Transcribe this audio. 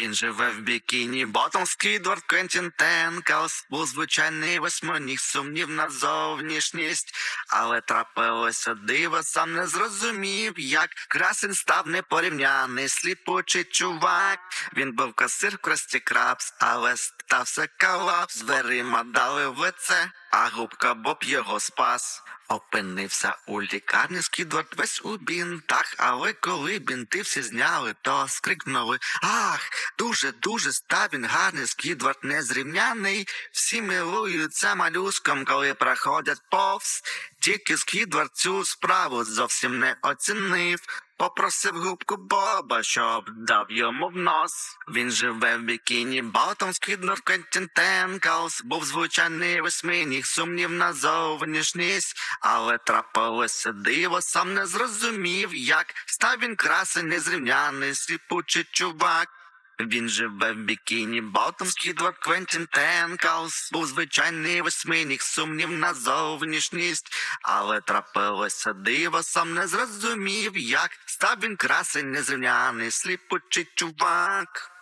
Він живе в бікіні, ботом Скідвард Квентін Тенкалс був звичайний восьминіг, сумнів на зовнішність, але трапилося диво, сам не зрозумів, як красень став непорівняний, сліпучий чувак. Він був касир в Красті Крабс, але стався колапс, дверима дали в лице, а губка Боб його спас. Опинився у лікарні, Скідвард весь у бінтах, але коли бінти всі зняли, то скрикнули Ах, дуже дуже став він гарний, Скідвард незрівняний. Всі милуються малюском, коли проходять повз. Тільки Скідвард цю справу зовсім не оцінив. Попросив губку Боба, щоб дав йому в нос. Він живе в бікіні, ботом Скідвард Квентін Тенкалс був звичайний восьминіг, сумнів на зовнішність, але трапилося диво, сам не зрозумів, як став він красень незрівняний, сліпучий чувак. Він живе в бікіні, ботом Скідвард Квентін Тенкаус був звичайний восьминіг, сумнів на зовнішність, але трапилося диво, сам не зрозумів, як став він красень незрівняний, сліпучий чувак.